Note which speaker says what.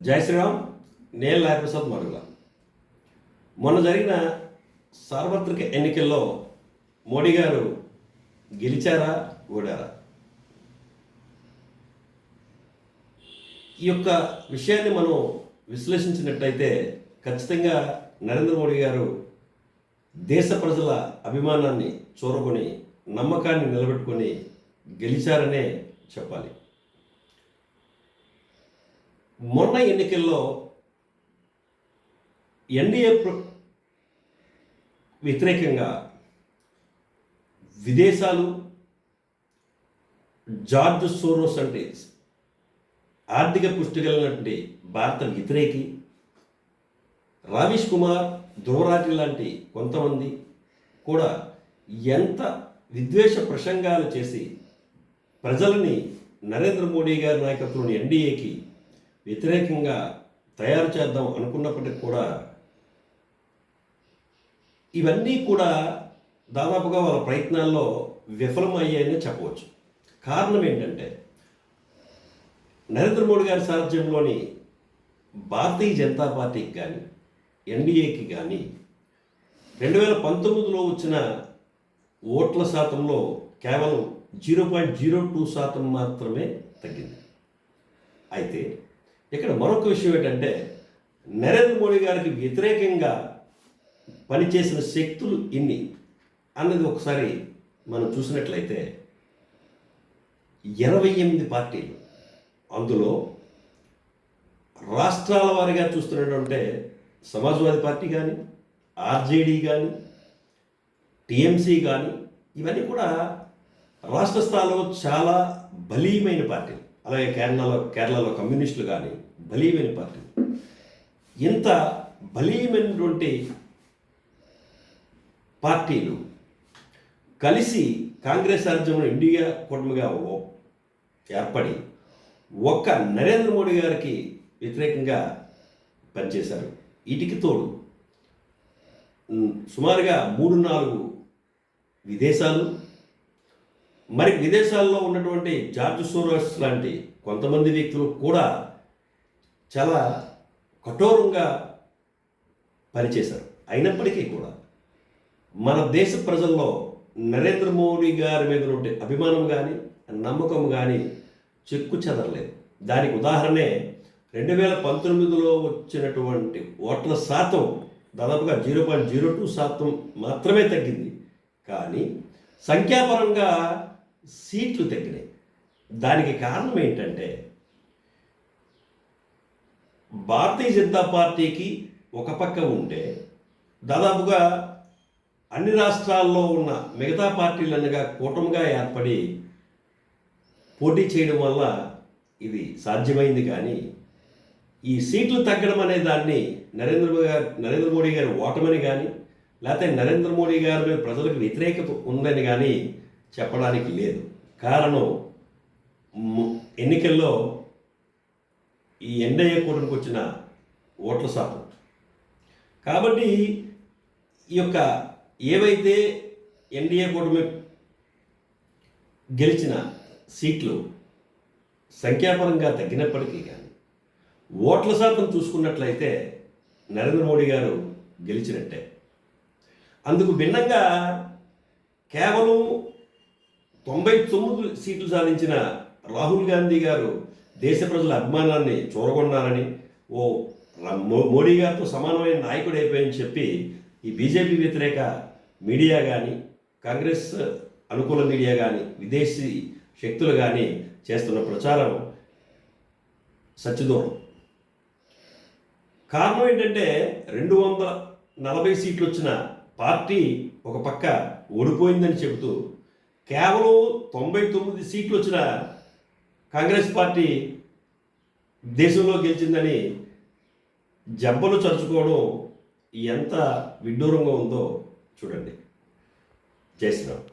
Speaker 1: జై శ్రీరామ్ నేను లాయప్రసాద్ మరుగుల మొన్న జరిగిన సార్వత్రిక ఎన్నికల్లో మోడీ గారు గెలిచారా ఓడారా? ఈ యొక్క విషయాన్ని మనం విశ్లేషించినట్లయితే ఖచ్చితంగా నరేంద్ర మోడీ గారు దేశ ప్రజల అభిమానాన్ని చూరకొని నమ్మకాన్ని నిలబెట్టుకొని గెలిచారనే చెప్పాలి. మొన్న ఎన్నికల్లో ఎన్డీఏ ప్ర- వ్యతిరేకంగా విదేశాలు జార్జ్ సోరోస్ అంటే ఆర్థిక పుష్టి భారత వ్యతిరేకి రావిష్ కుమార్ ధ్రువరాటి లాంటి కొంతమంది కూడా ఎంత విద్వేష ప్రసంగాలు చేసి ప్రజలని నరేంద్ర మోడీ గారి నాయకత్వంలోని ఎన్డీఏకి వ్యతిరేకంగా తయారు చేద్దాం అనుకున్నప్పటికీ కూడా ఇవన్నీ కూడా దాదాపుగా వాళ్ళ ప్రయత్నాల్లో విఫలమయ్యాయని చెప్పవచ్చు. కారణం ఏంటంటే నరేంద్ర మోడీ గారి సారథ్యంలోని భారతీయ జనతా పార్టీకి కానీ ఎన్డీఏకి కానీ రెండు వేల పంతొమ్మిదిలో వచ్చిన ఓట్ల శాతంలో కేవలం జీరో పాయింట్ జీరో టూ శాతం మాత్రమే తగ్గింది. అయితే ఇక్కడ మరొక విషయం ఏంటంటే నరేంద్ర మోడీ గారికి వ్యతిరేకంగా పనిచేసిన శక్తులు ఇన్ని అన్నది ఒకసారి మనం చూసినట్లయితే ఇరవై ఎనిమిది పార్టీలు అందులో రాష్ట్రాల వారిగా చూస్తున్నటువంటి సమాజ్వాదీ పార్టీ కానీ ఆర్జేడీ కానీ టీఎంసీ కానీ ఇవన్నీ కూడా రాష్ట్ర స్థాయిలో చాలా బలీయమైన పార్టీలు. అలాగే కేరళలో కేరళలో కమ్యూనిస్టులు కానీ బలీయమైన పార్టీ. ఇంత బలీయమైనటువంటి పార్టీలు కలిసి కాంగ్రెస్ రాజ్యంలో ఇండియా కూటమిగా ఏర్పడి ఒక్క నరేంద్ర మోడీ గారికి వ్యతిరేకంగా పనిచేశారు. వీటికి తోడు సుమారుగా మూడు నాలుగు విదేశాలు మరి విదేశాల్లో ఉన్నటువంటి జార్జ్ సోరస్ లాంటి కొంతమంది వ్యక్తులు కూడా చాలా కఠోరంగా పనిచేశారు. అయినప్పటికీ కూడా మన దేశ ప్రజల్లో నరేంద్ర మోడీ గారి మీద ఉండే అభిమానం కానీ నమ్మకం కానీ చెక్కు చెదరలేదు. దానికి ఉదాహరణే రెండు వేల పంతొమ్మిదిలో వచ్చినటువంటి ఓట్ల శాతం దాదాపుగా జీరో పాయింట్ జీరో టూ శాతం మాత్రమే తగ్గింది. కానీ సంఖ్యాపరంగా సీట్లు తగ్గినాయి. దానికి కారణం ఏంటంటే భారతీయ జనతా పార్టీకి ఒక పక్క ఉంటే దాదాపుగా అన్ని రాష్ట్రాల్లో ఉన్న మిగతా పార్టీలన్నగా కూటమిగా ఏర్పడి పోటీ చేయడం వల్ల ఇది సాధ్యమైంది కానీ ఈ సీట్లు తగ్గడం అనే దాన్ని నరేంద్ర మోడీ గారు నరేంద్ర మోడీ గారి ఓటమని కానీ లేకపోతే నరేంద్ర మోడీ గారి మీద ప్రజలకు వ్యతిరేకత ఉందని కానీ చెప్పడానికి లేదు. కారణం ఎన్నికల్లో ఈ ఎన్డీఏ కూటమికి వచ్చిన ఓట్ల శాతం. కాబట్టి ఈ యొక్క ఏవైతే ఎన్డీఏ కూటమి గెలిచిన సీట్లు సంఖ్యాపరంగా తగ్గినప్పటికీ కానీ ఓట్ల శాతం చూసుకున్నట్లయితే నరేంద్ర మోడీ గారు గెలిచినట్టే. అందుకు భిన్నంగా కేవలం తొంభై తొమ్మిది సీట్లు సాధించిన రాహుల్ గాంధీ గారు దేశ ప్రజల అభిమానాన్ని చూరగొన్నారని ఓ మోడీ గారితో సమానమైన నాయకుడు అయిపోయని చెప్పి ఈ బీజేపీ వ్యతిరేక మీడియా కానీ కాంగ్రెస్ అనుకూల మీడియా కానీ విదేశీ శక్తులు కానీ చేస్తున్న ప్రచారం సత్యదూరం కారణం ఏంటంటే రెండు వందల నలభై సీట్లు వచ్చిన పార్టీ ఒక పక్క ఓడిపోయిందని చెబుతూ కేవలం తొంభై తొమ్మిది సీట్లు వచ్చిన కాంగ్రెస్ పార్టీ దేశంలో గెలిచిందని జబ్బలు చరుచుకోవడం ఎంత విడ్డూరంగా ఉందో చూడండి. జై శ్రీరామ్.